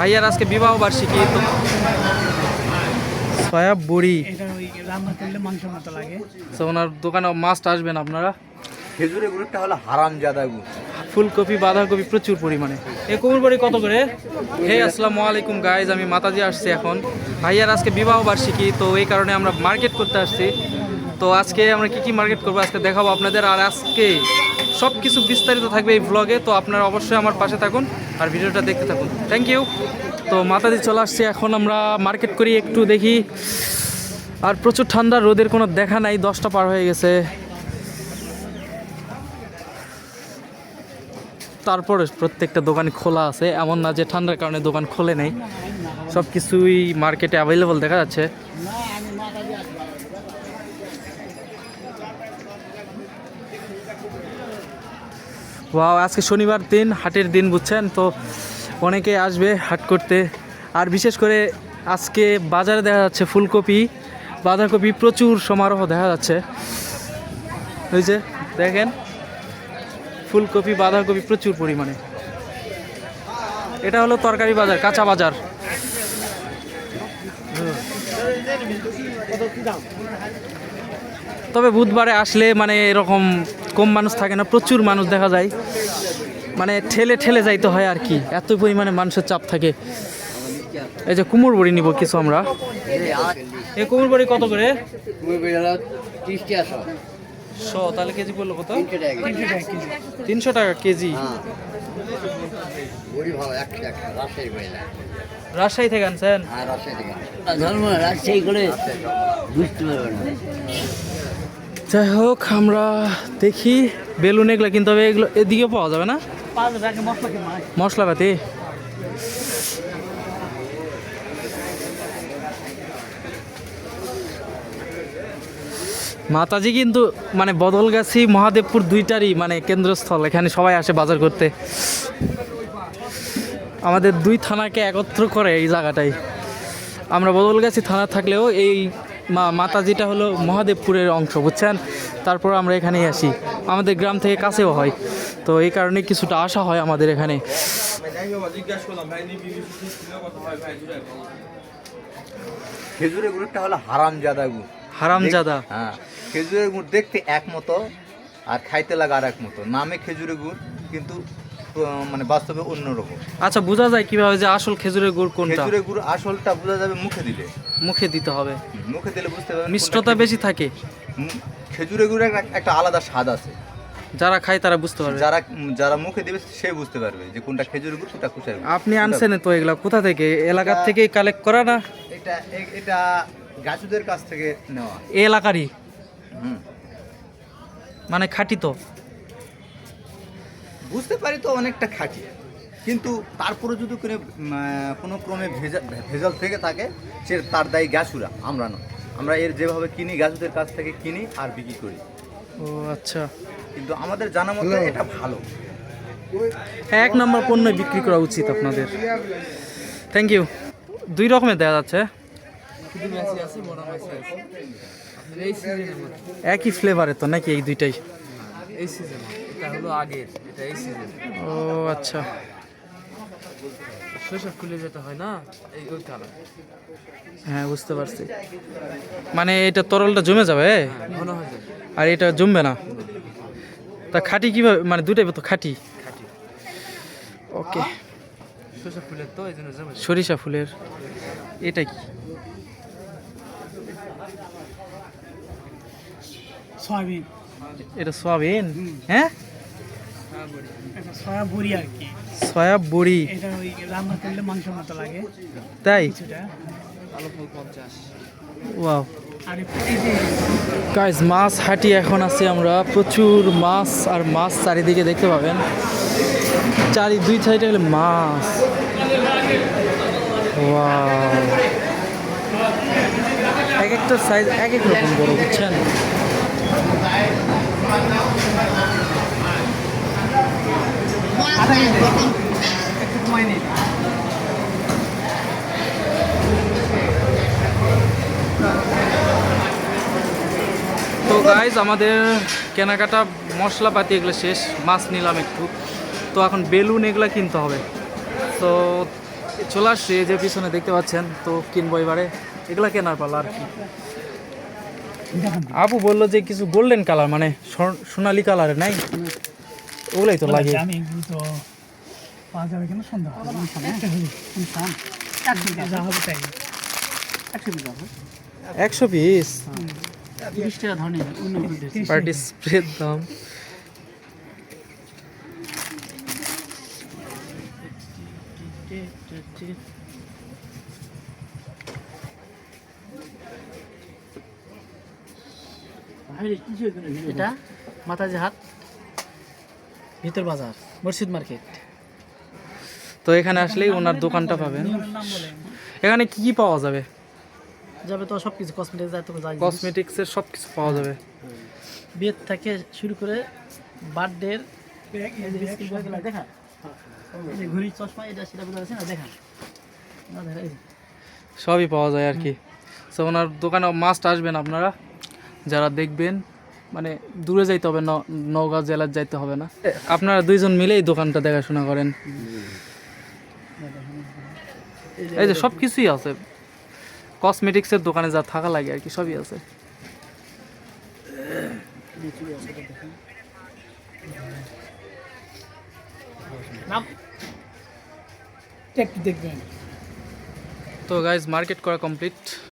ভাইয়ার আজকে বিবাহ বার্ষিকী তো সয়া বড়ি। তো ওনার দোকানে মাছটা আসবেন আপনারা। খেজুরের গুড়টা হলো হারাম জাদা গুড়। ফুলকপি বাঁধাকপি প্রচুর পরিমাণে। এ কুমুর বাড়ি কত করে? হে আসসালামু আলাইকুম গাইজ আমি মাতাজি আসছি এখন। ভাইয়ার আজকে বিবাহ বার্ষিকী তো এই কারণে আমরা মার্কেট করতে আসছি। তো আজকে আমরা কি কি মার্কেট করব? আজকে দেখাবো আপনাদের। আর আজকে সব কিছু বিস্তারিত থাকবে এই ব্লগে তো আপনারা অবশ্যই আমার পাশে থাকুন আর ভিডিওটা দেখতে থাকুন। থ্যাংক ইউ তো মাতাজি চলে আসছি, এখন আমরা মার্কেট করি, একটু দেখি। আর প্রচুর ঠান্ডা, রোদের কোনো দেখা নাই, দশটা পার হয়ে গেছে। তারপরে প্রত্যেকটা দোকান খোলা আছে, এমন না যে ঠান্ডার কারণে দোকান খোলে নেই। সব কিছুই মার্কেটে অ্যাভেলেবল দেখা যাচ্ছে। ওয়াও আজকে শনিবার দিন, হাটের দিন বুঝছেন? তো অনেকে আসবে হাট করতে। আর বিশেষ করে আজকে বাজারে দেখা যাচ্ছে ফুলকপি। বাঁধাকপি প্রচুর সমারোহ দেখা যাচ্ছে। ওই যে, দেখেন, ফুলকপি, বাঁধাকপি প্রচুর পরিমাণে। এটা হলো তরকারি বাজার, কাঁচা বাজার। তবে বুধবারে আসলে মানে এরকম কম মানুষ থাকে না প্রচুর মানুষ দেখা যায়। মানে ঠেলে ঠেলে যাইতে হয় আর কি এত পরিমাণে মানুষের চাপ থাকে। এই যে কুমোর বড়ি নিব কিছু আমরা। এই কুমোর বড়ি কত করে? শ তাহলে কেজি পড়ল কত? তিনশো টাকা তিনশো টাকা কেজি। রাজশাহী থেকে আনছেন? হ্যাঁ রাজশাহী করে বুঝতে পারবে না। যাই হোক, আমরা দেখি বেলুন এগুলো কিনতে এগুলো এদিকে পাওয়া যাবে না? মশলাপাতি। মাতাজি কিন্তু মানে বদলগাছি, মহাদেবপুর দুইটারই মানে কেন্দ্রস্থল, এখানে সবাই আসে বাজার করতে। আমাদের দুই থানাকে একত্র করে এই জায়গাটাই। আমরা বদলগাছি থানা থাকলেও এই মাতাজিটা হলো মহাদেবপুরের অংশ বুঝছেন? তারপর আমরা এখানেই আসি। আমাদের গ্রাম থেকে কাছেও হয়। তো এই কারণে কিছুটা আশা হয় আমাদের এখানে। খেজুরের গুড়টা হলো হারাম জাদা গুড়। হারামজাদা? হ্যাঁ খেজুরের গুড় দেখতে একমতো আর খাইতে লাগা আর এক মতো। নামে খেজুরের গুড় কিন্তু মানে বাস্তবে অন্যরকম। আচ্ছা বোঝা যায় কীভাবে যে আসল খেজুরের গুড় কোনটা? খেজুরের গুড় আসলটা বোঝা যাবে মুখে দিলে। মুখে দিতে হবে। মুখে দিলে বুঝতে পারবেন মিষ্টতা বেশি থাকে। খেজুরের গুড়ের একটা- আলাদা স্বাদ আছে। যারা খায় তারা বুঝতে পারবে। যারা যারা মুখে দিবে সে বুঝতে পারবে যে কোনটা খেজুরের গুড় কোনটা কুচার আপনি আনছেন তো এগুলা। কোথা থেকে? এলাকার থেকেই কালেক্ট করা না? এটা এটা গাছুদের কাছ থেকে নেওয়া। এলাকারই। মানে খাঁটি তো। বুঝতে পারি তো অনেকটা খাঁটি। কিন্তু তারপরে যদি কোনো কোনো ক্রমে ভেজা ভেজাল থেকে থাকে সে তার দায়ী গ্যাসুরা আমরা নয়। আমরা এর যেভাবে কিনি গ্যাসুদের কাছ থেকে কিনি আর বিক্রি করি। ও আচ্ছা। কিন্তু আমাদের জানা মতো এটা ভালো। এক নম্বর পণ্য বিক্রি করা উচিত আপনাদের। থ্যাংক ইউ দুই রকমের দেওয়া যাচ্ছে। একই ফ্লেভারের তো নাকি এই দুইটাই? এই সিজন এটা হলো আগের এটা এই সিজন ও আচ্ছা। শৈশব ফুলে যেটা হয় না? এই ওই কালার হ্যাঁ বুঝতে পারছি। মানে এটা তরলটা জমে যাবে? ঘন হয়ে আর এটা জমবে না? তা খাঁটি কীভাবে মানে দুটাই তো খাঁটি। খাঁটি। ওকে। শৈশব ফুলের তো এই জন্য জমে সরিষা ফুলের এটা কি? সয়াবিন। এটা সয়াবিন? হ্যাঁ? সয়া বড়ি আর কি? সয়া বড়ি। এটা ওই রান্না করলে মাংসের মতো লাগে। তাই? আলু ফুল পঞ্চাশ। ওয়াও। গাইজ মাছ হাঁটি এখন আছি আমরা। প্রচুর মাছ আর মাছ চারিদিকে দেখতে পাবেন। চারি দুই সাইডে গেলে মাছ। ওয়াও। এক একটা সাইজ এক এক রকম বড় বুঝছেন? তো গাইজ আমাদের কেনাকাটা মশলাপাতি এগুলো শেষ, মাছ নিলাম একটু। তো এখন বেলুন এগুলো কিনতে হবে। তো চলে আসছি যে পিছনে দেখতে পাচ্ছেন, তো কিনবো এবারে। এগুলো কেনার পালা আর কি। আপু বলল যে কিছু গোল্ডেন কালার মানে সোনালী কালারের নাই? ওগুলাই তো লাগে। আমি এগুলো তো পাওয়া যাবে কিনা? সন্দেহ যা হবে তাই। একশো পিস পার্টি স্প্রের দাম। এটা? মাতাজি হাট ভিতর বাজার মসজিদ মার্কেট। তো এখানে আসলেই ওনার দোকানটা পাবেন। এখানে কি কি পাওয়া যাবে? যাবে তো সব কিছু কসমেটিক্স যাই কসমেটিক্সের সব কিছু পাওয়া যাবে। বিয়ের থেকে শুরু করে বার্থডে দেখা। ঘড়ি চশমা এটা সেটা বোঝা যাচ্ছে না দেখা। না দেখা সবই পাওয়া যায় আর কি। তো ওনার দোকানে মাস্ট আসবেন আপনারা। যারা দেখবেন মানে দূরে যাইতে হবে ন- নওগাঁ জেলার যাইতে হবে না। আপনারা দুইজন মিলেই দোকানটা দেখাশোনা করেন। এই যে সব কিছুই আছে। কসমেটিক্সের দোকানে যা থাকা লাগে আর কি সবই আছে। তো গাইজ মার্কেট করা কমপ্লিট